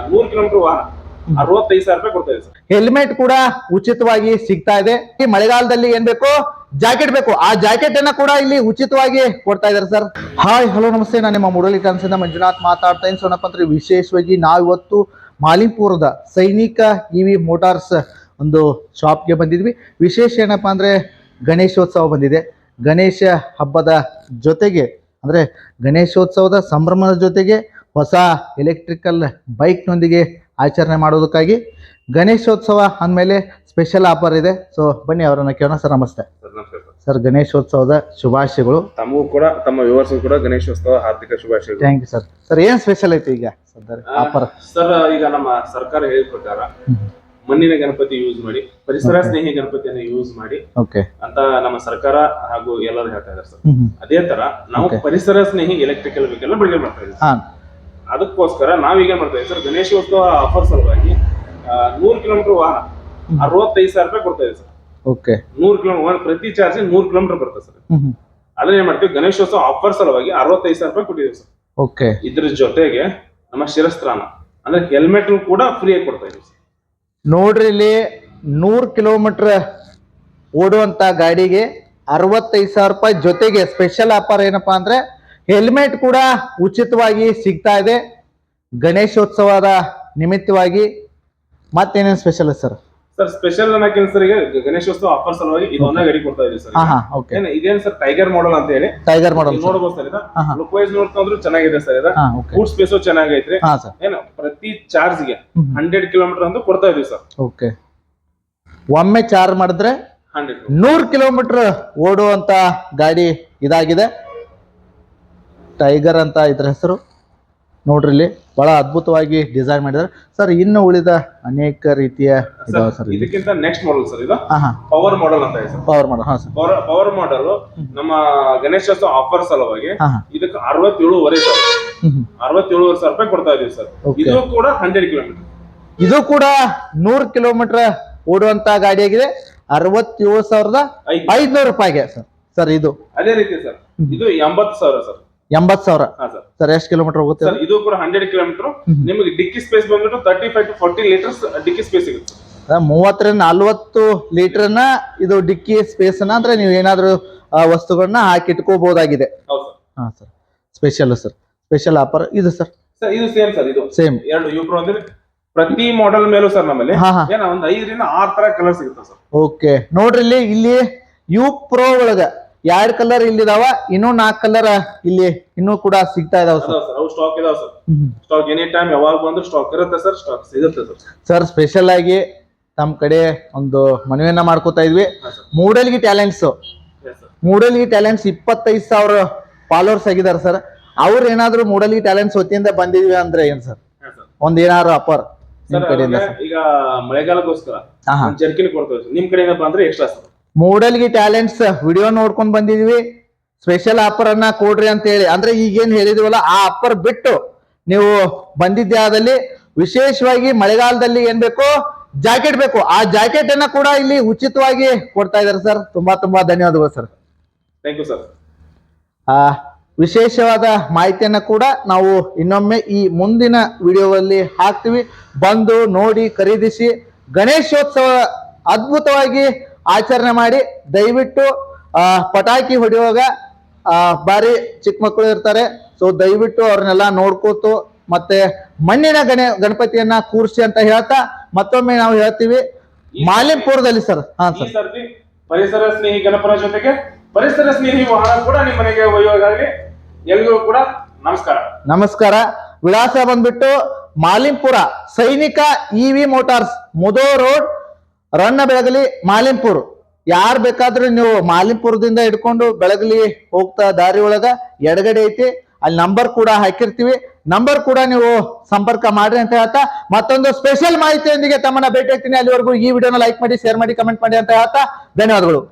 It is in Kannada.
ನೂರು ಕಿಲೋಮೀಟರ್ ವಾಹನ. ಅರವತ್ತೈದು ಸಾವಿರ ರೂಪಾಯಿ ಕೊಡ್ತಾ ಇದೆ ಸರ್. ಹೆಲ್ಮೆಟ್ ಕೂಡ ಉಚಿತವಾಗಿ ಸಿಗ್ತಾ ಇದೆ. ಈ ಮಳೆಗಾಲದಲ್ಲಿ ಏನ್ ಬೇಕು? ಜಾಕೆಟ್ ಬೇಕು. ಆ ಜಾಕೆಟ್ ಅನ್ನ ಕೂಡ ಇಲ್ಲಿ ಉಚಿತವಾಗಿ ಕೊಡ್ತಾ ಇದಾರೆ ಸರ್. ಹಾಯ್ ಹಲೋ ನಮಸ್ತೆ. ನಾನು ನಿಮ್ಮ ಮುಡಲಿ ಕಾನ್ಸಿಂದ ಮಂಜುನಾಥ್ ಮಾತಾಡ್ತಾ ಇದ್ದೀನಿ. ಸೋನಪ್ಪ ಅಂದ್ರೆ ವಿಶೇಷವಾಗಿ ನಾವಿವತ್ತು ಮಾಲಿಂಪುರದ ಸೈನಿಕ ಇ ವಿ ಮೋಟಾರ್ಸ್ ಒಂದು ಶಾಪ್ಗೆ ಬಂದಿದ್ವಿ. ವಿಶೇಷ ಏನಪ್ಪಾ ಅಂದ್ರೆ ಗಣೇಶೋತ್ಸವ ಬಂದಿದೆ. ಗಣೇಶ ಹಬ್ಬದ ಜೊತೆಗೆ ಅಂದ್ರೆ ಗಣೇಶೋತ್ಸವದ ಸಂಭ್ರಮದ ಜೊತೆಗೆ ಹೊಸ ಎಲೆಕ್ಟ್ರಿಕಲ್ ಬೈಕ್ನೊಂದಿಗೆ ಆಚರಣೆ ಮಾಡೋದಕ್ಕಾಗಿ ಗಣೇಶೋತ್ಸವ ಅಂದಮೇಲೆ ಸ್ಪೆಷಲ್ ಆಫರ್ ಇದೆ. ಸೊ ಬನ್ನಿ ಅವರನ್ನ ಕೇಳೋಣ. ಸರ್ ನಮಸ್ತೆ. ಸರ್ ಗಣೇಶೋತ್ಸವದ ಶುಭಾಶಯಗಳು. ತಮಗೂ ಕೂಡ ತಮ್ಮ ವ್ಯೂವರ್ಸ್ ಕೂಡ ಗಣೇಶೋತ್ಸವ ಹಾರ್ದಿಕ ಶುಭಾಶಯಗಳು. ಥ್ಯಾಂಕ್ ಯು ಸರ್ ಸರ್ ಏನ್ ಸ್ಪೆಷಲ್ ಐತಿ ಈಗ ಸರ್ ಆಫರ್ ಸರ್ ಈಗ ನಮ್ಮ ಸರ್ಕಾರ ಹೇಳಿದ ಪ್ರಕಾರ ಮಣ್ಣಿನ ಗಣಪತಿ ಯೂಸ್ ಮಾಡಿ ಪರಿಸರ ಸ್ನೇಹಿ ಗಣಪತಿಯನ್ನು ಯೂಸ್ ಮಾಡಿ ಓಕೆ ಅಂತ ನಮ್ಮ ಸರ್ಕಾರ ಹಾಗೂ ಎಲ್ಲರೂ ಹೇಳ್ತಾ ಇದ್ದಾರೆ ಸರ್. ಅದೇ ತರ ನಾವು ಪರಿಸರ ಸ್ನೇಹಿ ಎಲೆಕ್ಟ್ರಿಕಲ್ ವೆಹಿಕಲ್ ಬಿಡುಗಡೆ ಮಾಡ್ತಾ ಇದ್ದೀವಿ ಅದಕ್ಕೋಸ್ಕರ ನಾವೀಗ ಮಾಡ್ತೇವೆ? ಸರ್ ಗಣೇಶೋತ್ಸವ ಆಫರ್ ಸಲುವಾಗಿ ನೂರು ಕಿಲೋಮೀಟರ್ ವಾಹನ ಅರವತ್ತೈದು ಸಾವಿರ ರೂಪಾಯಿ ಕೊಡ್ತಾ ಇದೆ ಸರ್. ಓಕೆ. ನೂರು ಕಿಲೋಮೀಟರ್ ಪ್ರತಿ ಚಾರ್ಜ್ ನೂರು ಕಿಲೋಮೀಟರ್ ಬರುತ್ತೆ ಸರ್. ಅದನ್ನ ಏನ್ ಮಾಡ್ತೀವಿ? ಗಣೇಶೋತ್ಸವ ಆಫರ್ ಸಲುವಾಗಿ ಅರವತ್ತೈದು ಸಾವಿರ ರೂಪಾಯಿ ಕೊಟ್ಟಿದ್ದೀವಿ ಸರ್. ಓಕೆ. ಇದ್ರ ಜೊತೆಗೆ ನಮ್ಮ ಶಿರಸ್ತ್ರಾನ ಅಂದ್ರೆ ಹೆಲ್ಮೆಟ್ ಕೂಡ ಫ್ರೀ ಆಗಿ ಕೊಡ್ತಾ ಇದೀವಿ ನೋಡ್ರಿ ಇಲ್ಲಿ ನೂರು ಕಿಲೋಮೀಟರ್ ಓಡುವಂತ ಗಾಡಿಗೆ ಅರವತ್ತೈದು ಸಾವಿರ ರೂಪಾಯಿ ಜೊತೆಗೆ ಸ್ಪೆಷಲ್ ಆಫರ್ ಏನಪ್ಪಾ ಅಂದ್ರೆ ಹೆಲ್ಮೆಟ್ ಕೂಡ ಉಚಿತವಾಗಿ ಸಿಗ್ತಾ ಇದೆ. ಗಣೇಶೋತ್ಸವದ ನಿಮಿತ್ತವಾಗಿ ಮತ್ತೇನೇನು ಸ್ಪೆಷಲ್ ಸರ್? ಸರ್ ಸ್ಪೆಷಲ್ ಅನ್ನಕ್ಕೆ ಸರ್ ಈಗ ಗಣೇಶೋತ್ಸವ ಆಫರ್ ಸಲುವಾಗಿ ಇದು ಒಂದೇ ಗಾಡಿ ಕೊಡ್ತಾ ಇದೀವಿ ಸರ್. ಓಕೆ ಇದೇನ್ ಸರ್ ಟೈಗರ್ ಮಾಡಲ್ ಅಂತ ಹೇಳಿ? ಟೈಗರ್ ಮಾಡಲ್ ನೋಡಬಹುದು ಸರ್. ಇದ. ಲುಕ್ ವೈಸ್ ನೋಡ್ಕೊಂಡ್ರು ಚೆನ್ನಾಗಿದೆ ಸರ್ ಇದ. ಫುಡ್ ಸ್ಪೇಸು ಚೆನ್ನಾಗೈತ್ರಿ. ಹಾ ಸರ್. ಏನು ಪ್ರತಿ ಚಾರ್ಜ್ಗೆ. ಹಂಡ್ರೆಡ್ ಕಿಲೋಮೀಟರ್ ಅಂತ ಕೊಡ್ತಾ ಇದೀವಿ ಸರ್. ಓಕೆ ಒಮ್ಮೆ ಚಾರ್ಜ್ ಮಾಡಿದ್ರೆ ಹಂಡ್ರೆಡ್ ನೂರು ಕಿಲೋಮೀಟರ್ ಓಡುವಂತ ಗಾಡಿ ಇದಾಗಿದೆ. ಟೈಗರ್ ಅಂತ ಇದ್ರ ಹೆಸರು. ನೋಡ್ರಿ ಇಲ್ಲಿ ಬಹಳ ಅದ್ಭುತವಾಗಿ ಡಿಸೈನ್ ಮಾಡಿದ್ದಾರೆ. ಸರ್ ಇನ್ನು ಉಳಿದ ಅನೇಕ ರೀತಿಯ ಇದಾವೆ ಸರ್ ಇಲ್ಲಿ? ಇದಕ್ಕಿಂತ ನೆಕ್ಸ್ಟ್ ಮಾಡಲ್ ಸರ್ ಇದು? ಹಾ ಹಾ ಪವರ್ ಮಾಡಲ್ ಅಂತ ಇದೆ ಪವರ್ ಮಾಡೋ ಹಾ ಸರ್ ಪವರ್ ಪವರ್ ಮಾಡಲ್ ನಮ್ಮ ಗಣೇಶೋತ್ಸವ ಆಫರ್ ಸಲುವಾಗಿ ಹಾ ಹಾ ಇದಕ್ಕೆ ಅರವತ್ತೇಳುವರೆ ಸಾವಿರ ಹ್ಮ್ ಹ್ಮ್. ಅರವತ್ತೇಳುವರೆ ಸಾವಿರ ರೂಪಾಯಿ ಕೊಡ್ತಾ ಇದೀವಿ ಸರ್ Okay. ಇದು ಕೂಡ ಹಂಡ್ರೆಡ್ ಕಿಲೋಮೀಟರ್ ಇದು ಕೂಡ ನೂರು ಕಿಲೋಮೀಟರ್ ಓಡುವಂತ ಗಾಡಿಯಾಗಿದೆ ಅರವತ್ತೇಳು ಸಾವಿರದ ಐದು. ಐದ್ನೂರು ರೂಪಾಯಿಗೆ ಸರ್ ಸರ್ ಇದು. ಅದೇ ರೀತಿ ಸರ್ ಇದು ಎಂಬತ್ತು ಸಾವಿರ ಸರ್ ಎಂಬತ್ತು ಸಾವಿರ. ಸರ್. ಸರ್ ಎಷ್ಟು ಕಿಲೋಮೀಟರ್ ಹೋಗುತ್ತೆ? ಸರ್ ಇದು ಕೂಡ ಹಂಡ್ರೆಡ್ ಕಿಲೋಮೀಟರ್ ನಿಮಗೆ ಡಿಕ್ಕಿ ಸ್ಪೇಸ್ ಬಂದ್ಬಿಟ್ಟು thirty five to forty litres dickey space ಸಿಗುತ್ತೆ. ಮೂವತ್ತರಿಂದ ನಲ್ವತ್ತು ಲೀಟರ್ನ ಇದು ಡಿಕ್ಕಿ ಸ್ಪೇಸ್ ಅಂದ್ರೆ ನೀವು ಏನಾದರೂ ವಸ್ತುಗಳನ್ನ ಹಾಕಿ ಇಟ್ಕೋಬಹುದಾಗಿದೆ ಹಾ sir. Special sir. Special offer ಇದು ಸರ್. ಸರ್ ಇದು ಸೇಮ್ ಸರ್ ಇದು. ಸೇಮ್ ಎರಡು ಯು ಪ್ರೋ ಅಂದ್ರೆ ಪ್ರತಿ ಮಾಡೆಲ್ ಮೇಲೂ ಸರ್ ನಮ್ಮಲ್ಲಿ. ಏನ ಒಂದ್ ಐದರಿಂದ ಆರ್ ತರ ಕಲರ್ ಸಿಗುತ್ತೆ ಸರ್. ಓಕೆ ನೋಡ್ರಿ ಇಲ್ಲಿ ಇಲ್ಲಿ ಯು ಪ್ರೋ ಒಳಗ ಎರಡ್ ಕಲರ್ ಇಲ್ಲಿದಾವ ಇನ್ನೂ ನಾಲ್ಕು ಕಲರ್ ಇಲ್ಲಿ ಇನ್ನೂ ಕೂಡ ಸಿಗ್ತಾ ಇದಾವ ಸರ್ ಅವು ಸ್ಟಾಕ್ ಇದಾವ ಸರ್ ಸ್ಟಾಕ್ ಎನಿ ಟೈಮ್ ಯಾವಾಗ ಬಂದ್ರು ಸ್ಟಾಕ್ ಇರುತ್ತೆ ಸರ್ ಸ್ಟಾಕ್ ಸಿಗುತ್ತೆ ಸರ್ ಸರ್ ಸ್ಪೆಷಲ್ ಆಗಿ ತಮ್ಮ ಕಡೆ ಒಂದು ಮನವಿಯನ್ನ ಮಾಡ್ಕೋತಾ ಇದ್ವಿ. ಮೂಡಲಿಗಿ ಟ್ಯಾಲೆಂಟ್ಸ್. ಮೂಡಲ್ಗಿ ಟ್ಯಾಲೆಂಟ್ಸ್ ಇಪ್ಪತ್ತೈದು ಸಾವಿರ ಫಾಲೋವರ್ಸ್ ಆಗಿದ್ದಾರೆ ಸರ್ ಅವ್ರು ಏನಾದ್ರು ಮೂಡಲ್ಗಿ ಟ್ಯಾಲೆಂಟ್ಸ್ ವತಿಯಿಂದ ಬಂದಿದ್ವಿ ಅಂದ್ರೆ ಏನ್ ಸರ್. ಒಂದ್ ಏನಾದ್ರು ಅಪರ್ ನಿಮ್ ಕಡೆಯಿಂದ ಈಗ ಮಳೆಗಾಲಕ್ಕೋಸ್ಕರ ಜರ್ಕಿನ ಕೊಡ್ತೇವೆ ನಿಮ್ ಕಡೆ ಏನಪ್ಪಾ ಅಂದ್ರೆ extra sir Mudalgi talents video ನೋಡ್ಕೊಂಡ್ ಬಂದಿದ್ವಿ. ಸ್ಪೆಷಲ್ ಆಫರ್ ಅನ್ನ ಕೊಡ್ರಿ ಅಂತ ಹೇಳಿ. ಅಂದ್ರೆ ಈಗೇನ್ ಹೇಳಿದ್ವಲ್ಲ ಆ ಆಫರ್ ಬಿಟ್ಟು ನೀವು ಬಂದಿದ್ದೆ ಆದಲ್ಲಿ ವಿಶೇಷವಾಗಿ ಮಳೆಗಾಲದಲ್ಲಿ ಏನ್ ಬೇಕು? ಜಾಕೆಟ್ ಬೇಕು. ಆ ಜಾಕೆಟ್ ಅನ್ನ ಕೂಡ ಇಲ್ಲಿ ಉಚಿತವಾಗಿ ಕೊಡ್ತಾ ಇದಾರೆ ಸರ್ ತುಂಬಾ ತುಂಬಾ ಧನ್ಯವಾದಗಳು ಸರ್ ಥ್ಯಾಂಕ್ ಯು ಸರ್ ಆ ವಿಶೇಷವಾದ ಮಾಹಿತಿಯನ್ನ ಕೂಡ ನಾವು ಇನ್ನೊಮ್ಮೆ ಈ ಮುಂದಿನ ವಿಡಿಯೋದಲ್ಲಿ ಹಾಕ್ತಿವಿ. ಬಂದು ನೋಡಿ ಖರೀದಿಸಿ. ಗಣೇಶೋತ್ಸವ ಅದ್ಭುತವಾಗಿ ಆಚರಣೆ ಮಾಡಿ ದಯವಿಟ್ಟು ಆ ಪಟಾಕಿ ಹೊಡೆಯುವಾಗ ಆ ಬಾರಿ ಚಿಕ್ಕ ಮಕ್ಕಳು ಇರ್ತಾರೆ. ಸೊ ದಯವಿಟ್ಟು ಅವ್ರನ್ನೆಲ್ಲ ನೋಡ್ಕೋತು ಮತ್ತೆ ಮಣ್ಣಿನ ಗಣೆ ಗಣಪತಿಯನ್ನ ಕೂರಿಸಿ ಅಂತ ಹೇಳ್ತಾ ಮತ್ತೊಮ್ಮೆ ನಾವು ಹೇಳ್ತೀವಿ. ಮಾಲಿಂಪುರದಲ್ಲಿ ಸರ್ ಹಾ ಸರ್ ಪರಿಸರ ಸ್ನೇಹಿ ಗಣಪನ ಜೊತೆಗೆ ಪರಿಸರ ಸ್ನೇಹಿ ವಾಹನ ಕೂಡ ನಿಮ್ಮ ಮನೆಗೆ ಒಯ್ಯೋದಾಗಲಿ ಎಲ್ರಿಗೂ ಕೂಡ ನಮಸ್ಕಾರ. ನಮಸ್ಕಾರ. ವಿಳಾಸ ಬಂದ್ಬಿಟ್ಟು ಮಾಲಿಂಪುರ ಸೈನಿಕ ಇ ವಿ ಮೋಟಾರ್ಸ್ ಮುದೋ ರೋಡ್ ರನ್ನ ಬೆಳಗಲಿ ಮಾಲಿಂಪುರ್. ಯಾರು ಬೇಕಾದ್ರೂ ನೀವು ಮಾಲಿಂಪುರದಿಂದ ಹಿಡ್ಕೊಂಡು ಬೆಳಗಲಿ ಹೋಗ್ತಾ ದಾರಿ ಒಳಗ ಎಡಗಡೆ ಐತಿ. ಅಲ್ಲಿ ನಂಬರ್ ಕೂಡ ಹಾಕಿರ್ತೀವಿ. ನಂಬರ್ ಕೂಡ ನೀವು ಸಂಪರ್ಕ ಮಾಡ್ರಿ ಅಂತ ಹೇಳ್ತಾ ಮತ್ತೊಂದು ಸ್ಪೆಷಲ್ ಮಾಹಿತಿಯೊಂದಿಗೆ ತಮ್ಮನ್ನ ಭೇಟಿ ಆಗ್ತೀನಿ ಅಲ್ಲಿವರೆಗೂ ಈ ವಿಡಿಯೋನ ಲೈಕ್ ಮಾಡಿ ಶೇರ್ ಮಾಡಿ ಕಮೆಂಟ್ ಮಾಡಿ ಅಂತ ಹೇಳ್ತಾ ಧನ್ಯವಾದಗಳು.